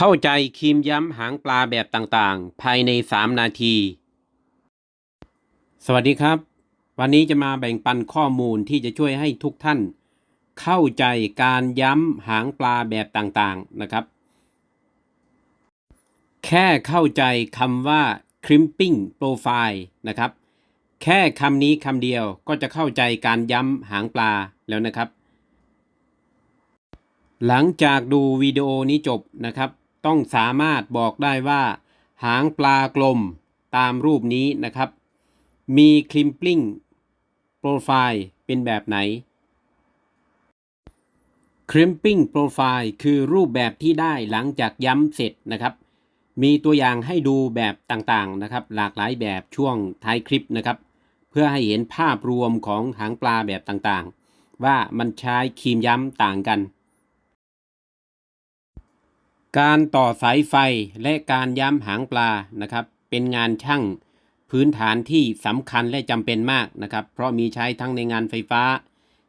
เข้าใจครีมย้ำหางปลาแบบต่างๆ ภายใน 3 นาที สวัสดีครับ วันนี้จะมาแบ่งปันข้อมูลที่จะช่วยให้ทุกท่าน เข้าใจการย้ำหางปลาแบบต่างๆนะครับ แค่เข้าใจคำว่า crimping profile นะครับ แค่คำนี้คำเดียวก็จะเข้าใจการย้ำหางปลาแล้วนะครับหลังจากดูวิดีโอนี้จบนะครับ ต้องสามารถบอกได้ว่า หางปลากลมตามรูปนี้นะครับ มีคลิมปลิ้งโปรไฟล์เป็นแบบไหน crimping profile คือรูปแบบที่ได้หลังจากย้ำเสร็จนะครับ มีตัวอย่างให้ดูแบบต่างๆนะครับ หลากหลายแบบช่วงท้ายคลิปนะครับ เพื่อให้เห็นภาพรวมของหางปลาแบบต่างๆ ว่ามันใช้ครีมย้ำต่างกัน การต่อสายไฟและการย้ำหางปลานะครับ เป็นงานช่างพื้นฐานที่สำคัญและจำเป็นมากนะครับ เพราะมีใช้ทั้งในงานไฟฟ้า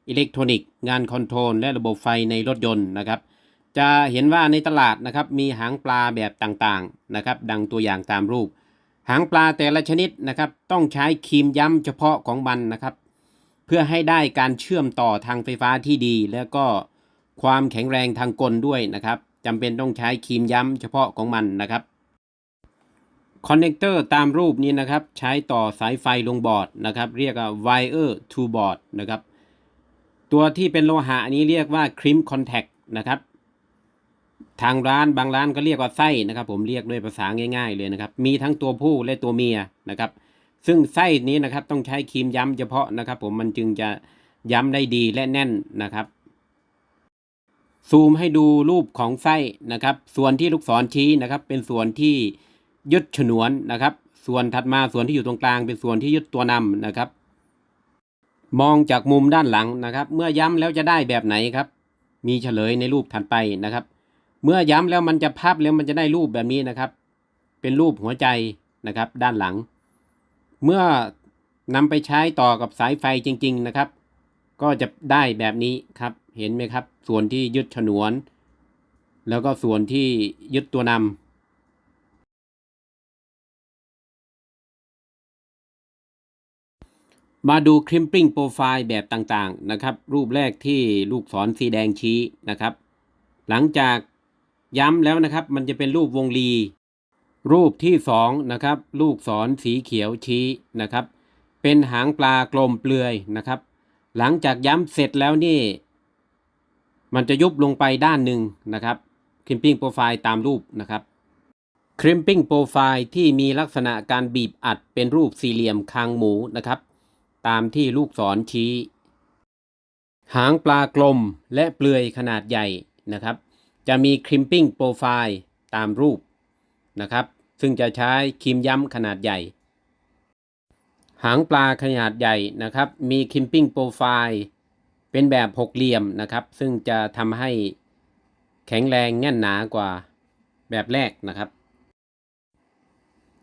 อิเล็กทรอนิกส์ งานคอนโทรล และระบบไฟในรถยนต์นะครับ จะเห็นว่าในตลาดนะครับมีหางปลาแบบต่างๆนะครับดังตัวอย่างตามรูป หางปลาแต่ละชนิดนะครับต้องใช้ครีมย้ำเฉพาะของมันนะครับ เพื่อให้ได้การเชื่อมต่อทางไฟฟ้าที่ดี แล้วก็ความแข็งแรงทางกลด้วยนะครับ จำเป็นต้องใช้ครีมย้ำเฉพาะของมันนะครับคอนเนคเตอร์ตามรูปนี้นะครับ ใช้ต่อสายไฟลงบอร์ดนะครับ เรียกว่า wire to board นะครับ ตัวที่เป็นโลหะนี้เรียกว่า crimp contact นะครับทางร้านบางร้านก็เรียกว่าไส้นะครับ ผมเรียกด้วยภาษาง่าย ๆ เลยนะครับ มีทั้งตัวผู้และตัวเมียนะครับ ซึ่งไส้นี้นะครับต้องใช้ครีมย้ำเฉพาะนะครับ ผมมันจึงจะย้ำได้ดีและแน่นนะครับ ซูมให้ดูรูปของไส้นะครับ ส่วนที่ลูกศรชี้นะครับ เป็นส่วนที่ยึดฉนวนนะครับ ส่วนถัดมาส่วนที่อยู่ตรงกลางเป็นส่วนที่ยึดตัวนำนะครับ มองจากมุมด้านหลังนะครับ เมื่อย้ำแล้วจะได้แบบไหนครับ มีเฉลยในรูปถัดไปนะครับ เมื่อย้ำแล้วมันจะพับแล้วมันจะได้รูปแบบนี้นะครับ เป็นรูปหัวใจนะครับ ด้านหลัง เมื่อนำไปใช้ต่อกับสายไฟจริง ๆ นะครับ ก็จะได้แบบนี้ครับ เห็นไหมครับ ส่วนที่ยึดฉนวน แล้วก็ส่วนที่ยึดตัวนำมาดู crimping profile แบบต่างๆนะครับ รูปแรกที่ลูกศรสีแดงชี้นะครับ หลังจากย้ำแล้วนะครับ มันจะเป็นรูปวงรี รูปที่สองนะครับ ลูกศรสีเขียวชี้นะครับ เป็นหางปลากลมเปลือยนะครับ หลังจากย้ำเสร็จแล้วนี่ มันจะยุบลงไปด้านหนึ่งนะครับ crimping profile ตามรูปนะครับ crimping profile ที่มีลักษณะการบีบอัดเป็นรูปสี่เหลี่ยมคางหมูนะครับ ตามที่ลูกศรชี้ หางปลากลมและเปลือยขนาดใหญ่นะครับ จะมี crimping profile ตามรูปนะครับ ซึ่งจะใช้ครีมย้ำขนาดใหญ่ หางปลาขนาดใหญ่นะครับ มี crimping profile เป็นแบบหกเหลี่ยมนะครับ ซึ่งจะทำให้แข็งแรงแน่นหนากว่าแบบแรกนะครับ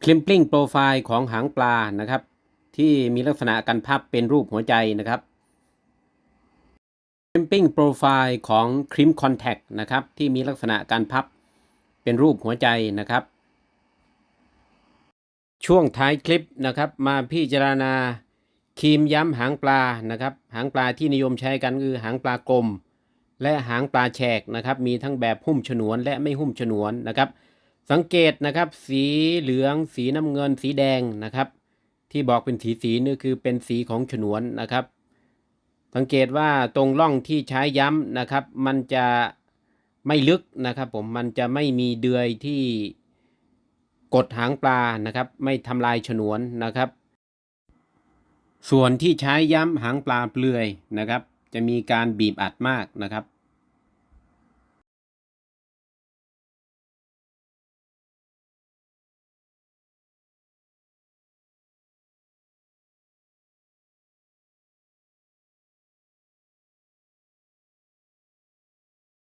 crimping profile ของหางปลานะครับ ที่มีลักษณะการพับเป็นรูปหัวใจนะครับ crimping profile ของ crimp contact นะครับ ที่มีลักษณะการพับเป็นรูปหัวใจนะครับ ช่วงท้ายคลิปนะครับ มาพิจารณาครีมย้ำหางปลานะครับ หางปลาที่นิยมใช้กันคือหางปลากลม และหางปลาแฉกนะครับ มีทั้งแบบหุ้มฉนวนและไม่หุ้มฉนวนนะครับ สังเกตนะครับ สีเหลือง สีน้ำเงิน สีแดงนะครับ ที่บอกเป็นสีสีนี่คือเป็นสีของฉนวนนะครับ สังเกตว่าตรงร่องที่ใช้ย้ำนะครับ มันจะไม่ลึกนะครับ ผมมันจะไม่มีเดือยที่ กดหางปลานะครับ ไม่ทำลายฉนวนนะครับ ส่วนที่ใช้ย้ำหางปลาเปลือยนะครับ จะมีการบีบอัดมากนะครับ